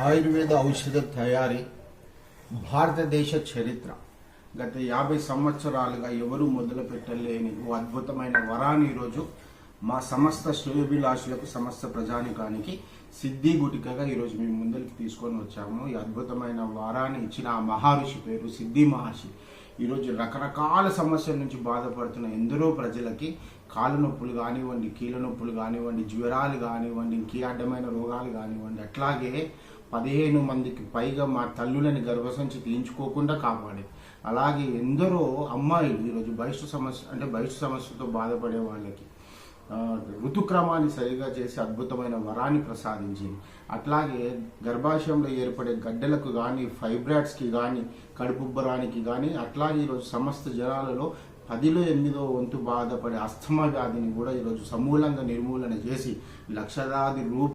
ఆయుర్వేద ఔషధ తయారీ భారతదేశ చరిత్ర. గత యాభై సంవత్సరాలుగా ఎవరూ మొదలుపెట్టలేని ఓ అద్భుతమైన వరాన్ని ఈరోజు మా సమస్త శ్రేయోభిలాషులకు సమస్త ప్రజానికానికి సిద్ధి గుటికగా ఈరోజు మేము ముందరికి తీసుకొని వచ్చాము. ఈ అద్భుతమైన వరాన్ని ఇచ్చిన ఆ మహర్షి పేరు సిద్ధి మహర్షి. ఈరోజు రకరకాల సమస్యల నుంచి బాధపడుతున్న ఎందరో ప్రజలకి కాళ్ళ నొప్పులు కానివ్వండి కీళ్ళ నొప్పులు కానివ్వండి జ్వరాలు కానివ్వండి ఇంకే అడ్డమైన రోగాలు కానివ్వండి అట్లాగే పదిహేను మందికి పైగా మా తల్లులని గర్భసంచి తీయించుకోకుండా కాపాడే. అలాగే ఎందరో అమ్మాయిలు ఈరోజు బహిష్టు సమస్య అంటే బహిష్టు సమస్యతో బాధపడే వాళ్ళకి ఋతుక్రమాన్ని సరిగా చేసి అద్భుతమైన వరాన్ని ప్రసాదించింది. అట్లాగే గర్భాశయంలో ఏర్పడే గడ్డలకు కానీ ఫైబ్రాయిడ్స్కి కానీ కడుపుబ్బరానికి కానీ అట్లాగే ఈరోజు సమస్త జనాలలో పదిలో ఎనిమిదో వంతు బాధపడే అస్థమా వ్యాధిని కూడా ఈరోజు సమూలంగా నిర్మూలన చేసి లక్షలాది రూపాయలు